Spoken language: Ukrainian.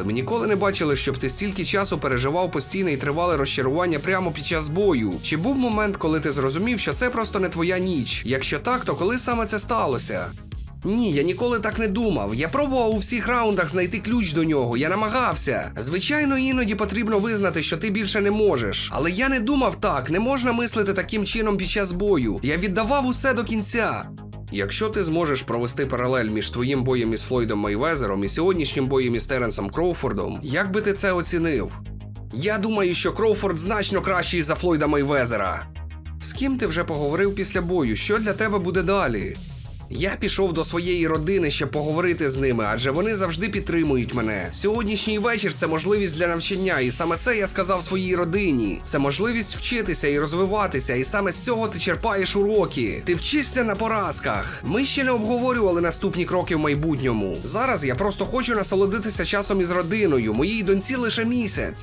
Але ми ніколи не бачили, щоб ти стільки часу переживав постійне і тривале розчарування прямо під час бою. Чи був момент, коли ти зрозумів, що це просто не твоя ніч? Якщо так, то коли саме це сталося? Ні, я ніколи так не думав. Я пробував у всіх раундах знайти ключ до нього. Я намагався. Звичайно, іноді потрібно визнати, що ти більше не можеш. Але я не думав так. Не можна мислити таким чином під час бою. Я віддавав усе до кінця. Якщо ти зможеш провести паралель між твоїм боєм із Флойдом Мейвезером і сьогоднішнім боєм із Теренсом Кроуфордом, як би ти це оцінив? Я думаю, що Кроуфорд значно кращий за Флойда Мейвезера. З ким ти вже поговорив після бою? Що для тебе буде далі? Я пішов до своєї родини, щоб поговорити з ними, адже вони завжди підтримують мене. Сьогоднішній вечір це можливість для навчання, і саме це я сказав своїй родині. Це можливість вчитися і розвиватися, і саме з цього ти черпаєш уроки. Ти вчишся на поразках. Ми ще не обговорювали наступні кроки в майбутньому. Зараз я просто хочу насолодитися часом із родиною. Моїй доньці лише місяць.